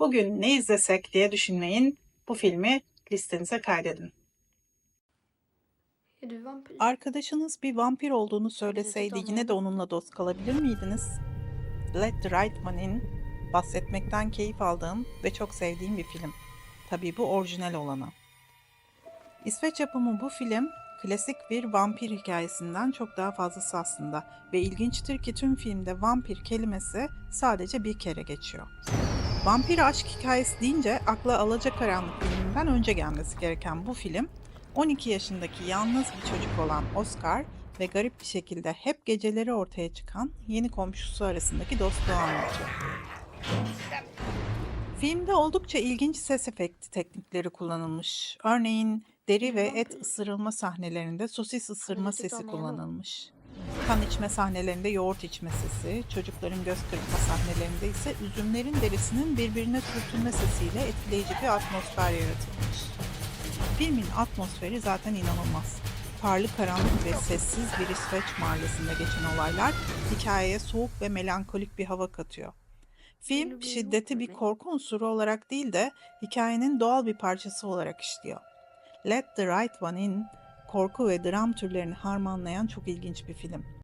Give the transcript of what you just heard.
Bugün ne izlesek diye düşünmeyin. Bu filmi listenize kaydedin. Arkadaşınız bir vampir olduğunu söyleseydi yine de onunla dost kalabilir miydiniz? Let the Right One In, bahsetmekten keyif aldığım ve çok sevdiğim bir film. Tabii bu orijinal olanı. İsveç yapımı bu film, klasik bir vampir hikayesinden çok daha fazlası aslında ve ilginçtir ki tüm filmde vampir kelimesi sadece bir kere geçiyor. Vampir aşk hikayesi deyince akla Alacakaranlık filminden önce gelmesi gereken bu film, 12 yaşındaki yalnız bir çocuk olan Oscar ve garip bir şekilde hep geceleri ortaya çıkan yeni komşusu arasındaki dostluğu anlatıyor. Filmde oldukça ilginç ses efekti teknikleri kullanılmış. Örneğin deri ve et ısırılma sahnelerinde sosis ısırma sesi kullanılmış. Kan içme sahnelerinde yoğurt içme sesi, çocukların göz kırpma sahnelerinde ise üzümlerin derisinin birbirine sürtünme sesiyle etkileyici bir atmosfer yaratılmış. Filmin atmosferi zaten inanılmaz. Karlı karanlık ve sessiz bir İsveç mahallesinde geçen olaylar hikayeye soğuk ve melankolik bir hava katıyor. Film şiddeti bir korku unsuru olarak değil de hikayenin doğal bir parçası olarak işliyor. Let the Right One In, korku ve dram türlerini harmanlayan çok ilginç bir film.